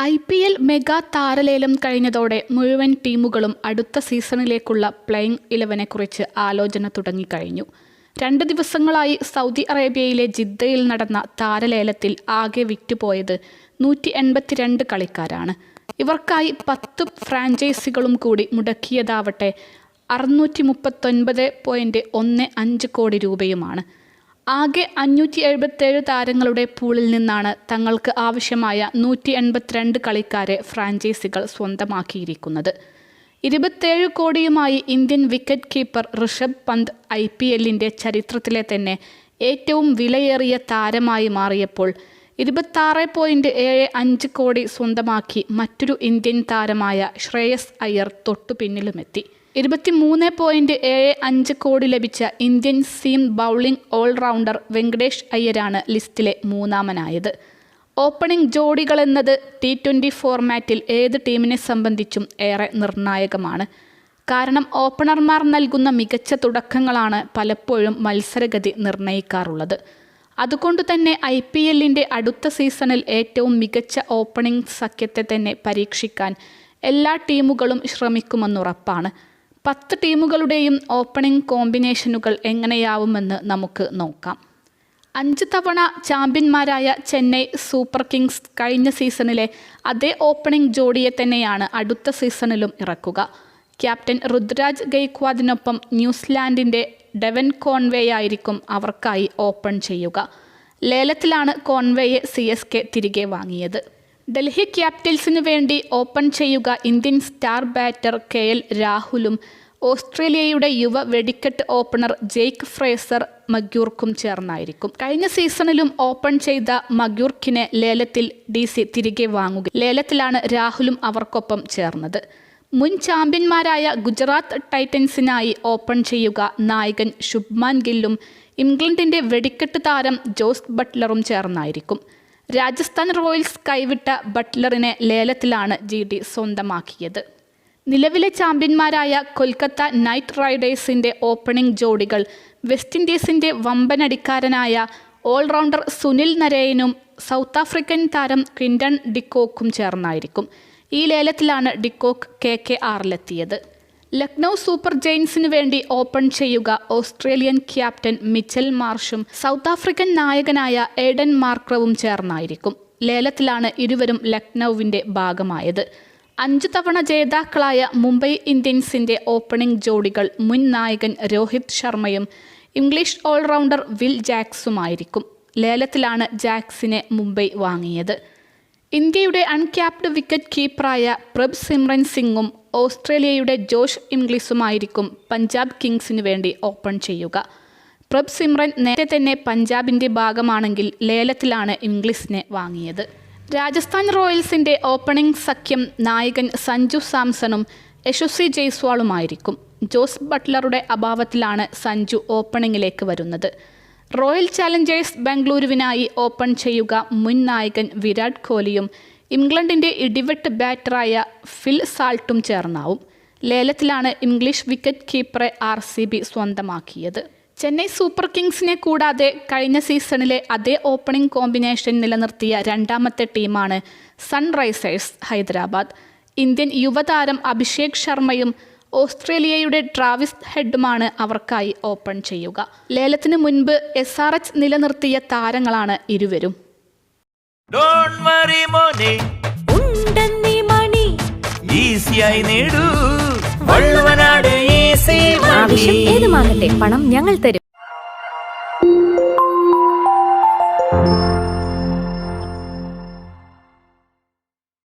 I P L mega താരലേലം കഴിഞ്ഞതോടെ മുഴുവൻ ടീമുകളും അടുത്ത സീസണിലേക്കുള്ള പ്ലേയിങ് ഇലവനെക്കുറിച്ച് ആലോചന തുടങ്ങിക്കഴിഞ്ഞു. രണ്ട് ദിവസങ്ങളായി സൗദി അറേബ്യയിലെ ജിദ്ദയിൽ നടന്ന താരലേലത്തിൽ ആകെ വിറ്റുപോയത് നൂറ്റി എൺപത്തിരണ്ട് കളിക്കാരാണ്. ഇവർക്കായി പത്ത് ഫ്രാഞ്ചൈസികളും കൂടി മുടക്കിയതാവട്ടെ അറുന്നൂറ്റി മുപ്പത്തൊൻപത് പോയിന്റ് ഒന്ന് അഞ്ച് കോടി രൂപയുമാണ്. ആകെ അഞ്ഞൂറ്റി എഴുപത്തേഴ് താരങ്ങളുടെ പൂളിൽ നിന്നാണ് തങ്ങൾക്ക് ആവശ്യമായ നൂറ്റി എൺപത്തിരണ്ട് കളിക്കാരെ ഫ്രാഞ്ചൈസികൾ സ്വന്തമാക്കിയിരിക്കുന്നത്. ഇരുപത്തേഴ് കോടിയുമായി Indian wicket keeper Rishabh Pant I P എല്ലിന്റെ ചരിത്രത്തിലെ തന്നെ ഏറ്റവും വിലയേറിയ താരമായി മാറിയപ്പോൾ ഇരുപത്താറ് പോയിന്റ് ഏഴ് അഞ്ച് കോടി സ്വന്തമാക്കി മറ്റൊരു ഇന്ത്യൻ താരമായ ശ്രേയസ് അയ്യർ തൊട്ടു പിന്നിലുമെത്തി ഇരുപത്തിമൂന്ന് പോയിന്റ് ഏഴ് അഞ്ച് കോടി ലഭിച്ച Indian seam bowling allrounder Venkatesh അയ്യരാണ് ലിസ്റ്റിലെ മൂന്നാമനായത്. ഓപ്പണിംഗ് ജോഡികളെന്നത് ടി ട്വന്റി ഫോർമാറ്റിൽ ഏത് ടീമിനെ സംബന്ധിച്ചും ഏറെ നിർണായകമാണ്. കാരണം ഓപ്പണർമാർ നൽകുന്ന മികച്ച തുടക്കങ്ങളാണ് പലപ്പോഴും മത്സരഗതി നിർണയിക്കാറുള്ളത് അതുകൊണ്ട് തന്നെ ഐ പി എല്ലിന്റെ അടുത്ത സീസണിൽ ഏറ്റവും മികച്ച ഓപ്പണിംഗ് സഖ്യത്തെ തന്നെ പരീക്ഷിക്കാൻ എല്ലാ ടീമുകളും ശ്രമിക്കുമെന്നുറപ്പാണ്. പത്ത് ടീമുകളുടെയും ഓപ്പണിംഗ് കോമ്പിനേഷനുകൾ എങ്ങനെയാവുമെന്ന് നമുക്ക് നോക്കാം. അഞ്ച് തവണ ചാമ്പ്യന്മാരായ ചെന്നൈ സൂപ്പർ കിങ്സ് കഴിഞ്ഞ സീസണിലെ അതേ ഓപ്പണിംഗ് ജോഡിയെ തന്നെയാണ് അടുത്ത സീസണിലും ഇറക്കുക. ക്യാപ്റ്റൻ രുദ്രാജ് ഗെയ്ക്വാദിനൊപ്പം ന്യൂസിലാൻഡിന്റെ ഡെവൻ കോൺവേ ആയിരിക്കും അവർക്കായി ഓപ്പൺ ചെയ്യുക. ലേലത്തിലാണ് കോൺവേയെ സി തിരികെ വാങ്ങിയത്. ഡൽഹി ക്യാപിറ്റൽസിനു വേണ്ടി ഓപ്പൺ ചെയ്യുക Indian star batter K L രാഹുലും. ഓസ്ട്രേലിയയുടെ യുവ വെടിക്കെട്ട് ഓപ്പണർ ജെയ്ക്ക് ഫ്രേസർ മഗ്യൂർക്കും ചേർന്നായിരിക്കും. കഴിഞ്ഞ സീസണിലും ഓപ്പൺ ചെയ്ത മഗ്യൂർക്കിനെ ലേലത്തിൽ ഡി സി തിരികെ വാങ്ങുക ലേലത്തിലാണ് രാഹുലും അവർക്കൊപ്പം ചേർന്നത്. മുൻ ചാമ്പ്യന്മാരായ ഗുജറാത്ത് ടൈറ്റൻസിനായി ഓപ്പൺ ചെയ്യുക നായകൻ ശുഭ്മാൻ ഗില്ലും. ഇംഗ്ലണ്ടിന്റെ വെടിക്കെട്ട് താരം ജോസ് ബട്ട്ലറും ചേർന്നായിരിക്കും. രാജസ്ഥാൻ റോയൽസ് കൈവിട്ട ബട്ട്ലറിനെ ലേലത്തിലാണ് ജി ഡി സ്വന്തമാക്കിയത്. നിലവിലെ ചാമ്പ്യന്മാരായ കൊൽക്കത്ത നൈറ്റ് റൈഡേഴ്സിന്റെ ഓപ്പണിംഗ് ജോഡികൾ വെസ്റ്റ് ഇൻഡീസിന്റെ വമ്പനടിക്കാരനായ ഓൾറൗണ്ടർ സുനിൽ നരേനും സൗത്ത് ആഫ്രിക്കൻ താരം ക്വിൻഡൺ ഡിക്കോക്കും ചേർന്നായിരിക്കും. ഈ ലേലത്തിലാണ് ഡിക്കോക്ക് കെ കെ ആറിലെത്തിയത്. ലക്നൗ സൂപ്പർ ജെയിൻസിനു വേണ്ടി ഓപ്പൺ ചെയ്യുക ഓസ്ട്രേലിയൻ ക്യാപ്റ്റൻ മിച്ചൽ മാർഷും സൗത്ത് ആഫ്രിക്കൻ നായകനായ ഏഡൻ മാർക്രവും ചേർന്നായിരിക്കും. ലേലത്തിലാണ് ഇരുവരും ലക്നൌവിന്റെ ഭാഗമായത്. അഞ്ചു തവണ ജേതാക്കളായ മുംബൈ ഇന്ത്യൻസിന്റെ ഓപ്പണിംഗ് ജോഡികൾ മുൻ നായകൻ രോഹിത് ശർമ്മയും ഇംഗ്ലീഷ് ഓൾറൗണ്ടർ വിൽ ജാക്സുമായിരിക്കും. ലേലത്തിലാണ് ജാക്സിനെ മുംബൈ വാങ്ങിയത്. ഇന്ത്യയുടെ അൺക്യാപ്ഡ് വിക്കറ്റ് കീപ്പറായ പ്രബ് സിമ്രൻ സിംഗും ഓസ്ട്രേലിയയുടെ ജോഷ് ഇംഗ്ലീഷുമായിരിക്കും പഞ്ചാബ് കിങ്സിനു വേണ്ടി ഓപ്പൺ ചെയ്യുക. പ്രബ് സിമ്രൻ നേരത്തെ തന്നെ പഞ്ചാബിന്റെ ഭാഗമാണെങ്കിൽ ലേലത്തിലാണ് ഇംഗ്ലീഷിനെ വാങ്ങിയത്. രാജസ്ഥാൻ റോയൽസിന്റെ ഓപ്പണിംഗ് സഖ്യം നായകൻ സഞ്ജു സാംസണും യശസ്വി ജയ്സ്വാളുമായിരിക്കും. ജോസ് ബട്ട്ലറുടെ അഭാവത്തിലാണ് സഞ്ജു ഓപ്പണിംഗിലേക്ക് വരുന്നത്. റോയൽ ചാലഞ്ചേഴ്സ് ബംഗളൂരുവിനായി ഓപ്പൺ ചെയ്യുക മുൻ നായകൻ വിരാട് കോഹ്ലിയും ഇംഗ്ലണ്ടിന്റെ ഇടിവെട്ട് ബാറ്ററായ ഫിൽ സാൾട്ടും ചേർന്നാവും. ലേലത്തിലാണ് ഇംഗ്ലീഷ് വിക്കറ്റ് കീപ്പറെ ആർ സി ബി സ്വന്തമാക്കിയത്. ചെന്നൈ സൂപ്പർ കിങ്സിനെ കൂടാതെ കഴിഞ്ഞ സീസണിലെ അതേ ഓപ്പണിംഗ് കോമ്പിനേഷൻ നിലനിർത്തിയ രണ്ടാമത്തെ ടീമാണ് സൺറൈസേഴ്സ് ഹൈദരാബാദ്. ഇന്ത്യൻ യുവതാരം അഭിഷേക് ശർമ്മയും ഓസ്ട്രേലിയയുടെ ട്രാവിസ് ഹെഡുമാണ് അവർക്കായി ഓപ്പൺ ചെയ്യുക. ലേലത്തിന് മുൻപ് എസ് ആർ എച്ച് നിലനിർത്തിയ താരങ്ങളാണ് ഇരുവരും. ഡോണ്ട് വറി മോനെ. ഉണ്ടെന്നീ മണി. ഈസിയായി നേടൂ. വള്ളുവനാട് ഈസി ആവശ്യം ഏതുമാകട്ടെ പണം ഞങ്ങൾ തരും.